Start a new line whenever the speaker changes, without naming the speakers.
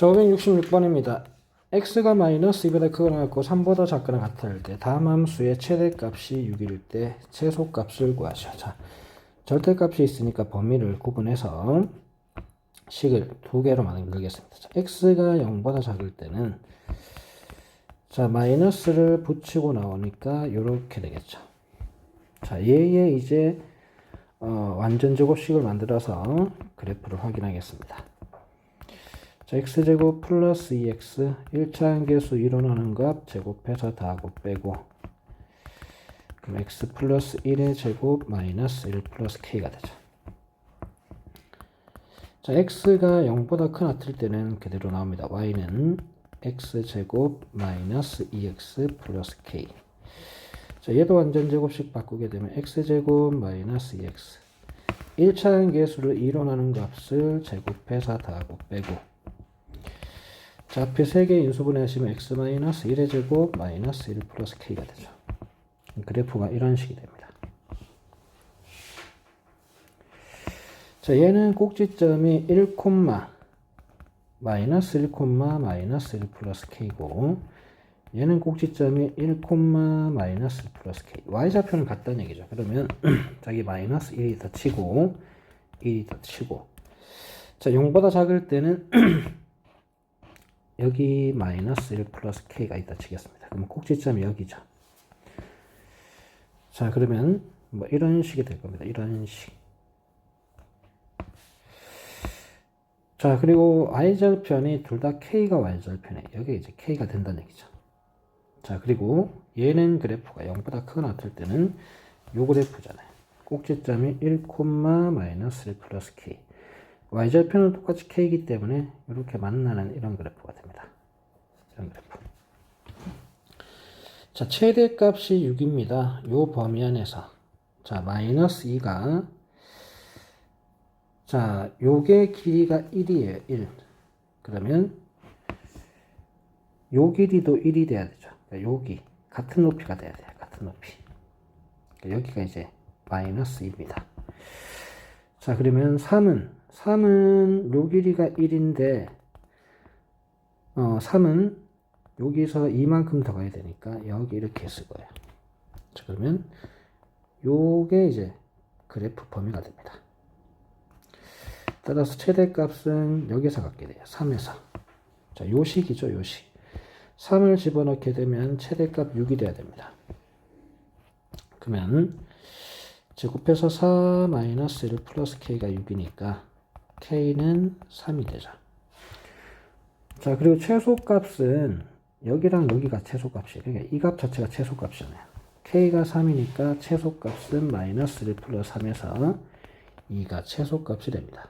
자, 566번입니다. x가 마이너스 2보다 크거나 같고 3보다 작거나 같을 때 다음 함수의 최대값이 6일 때 최소값을 구하시오. 자, 절대값이 있으니까 범위를 구분해서 식을 두 개로 만들겠습니다. 자, x가 0보다 작을 때는 자, 마이너스를 붙이고 나오니까 이렇게 되겠죠. 자, 얘의 이제 어, 완전 제곱식을 만들어서 그래프를 확인하겠습니다. 자, x제곱 플러스 2x 1차 계수 이론하는 값 제곱해서 다 하고 빼고 그럼 x 플러스 1의 제곱 마이너스 1 플러스 k가 되죠. 자, x가 0보다 큰 같을 때는 그대로 나옵니다. y는 x제곱 마이너스 2x 플러스 k 자, 얘도 완전 제곱식 바꾸게 되면 x제곱 마이너스 2x 1차 계수를 이론하는 값을 제곱해서 다 하고 빼고 자, 앞에 세개 인수분해 하시면 x 마이너스 1의 제곱 마이너스 1 플러스 k가 되죠. 그래프가 이런 식이 됩니다. 자, 얘는 꼭지점이 1, 마이너스 1, 마이너스 1 플러스 k고 얘는 꼭지점이 1, 마이너스 1 플러스 k y좌표는 같다는 얘기죠. 그러면 자기 마이너스 1이 더 치고 1이 더 치고 자, 0보다 작을 때는 여기 마이너스 1 플러스 k가 있다 치겠습니다. 그럼 꼭지점이 여기죠. 자, 그러면 뭐 이런 식이 될 겁니다. 이런 식. 자, 그리고 y절편이 둘 다 k가 y절편에 여기 이제 k가 된다는 얘기죠. 자, 그리고 얘는 그래프가 0보다 크거나 같을 때는 요 그래프잖아요. 꼭지점이 1, 마이너스 1 플러스 k. y절편은 똑같이 k이기 때문에 이렇게 만나는 이런 그래프가 됩니다. 이런 그래프. 자, 최대 값이 6입니다. 요 범위 안에서. 자, 마이너스 2가 자, 요게 길이가 1이에요. 1. 그러면 요 길이도 1이 돼야 되죠. 그러니까 여기 같은 높이가 돼야 돼요. 같은 높이. 그러니까 여기가 이제 마이너스 2입니다. 자, 그러면 3은 3은 요 길이가 1인데 어, 3은 여기서 이만큼 더 가야 되니까 여기 이렇게 쓸 거예요. 자, 그러면 요게 이제 그래프 범위가 됩니다. 따라서 최대값은 여기서 갖게 돼요. 3에서. 자, 요 식이죠, 요 식. 3을 집어넣게 되면 최대값 6이 돼야 됩니다. 그러면 제곱해서 4 마이너스 1 플러스 k가 6이니까 k는 3이 되죠. 자, 그리고 최소값은 여기랑 여기가 최소값이에요. 그러니까 이 값 자체가 최소값이잖아요. k가 3이니까 최소값은 마이너스 1 플러스 3에서 2가 최소값이 됩니다.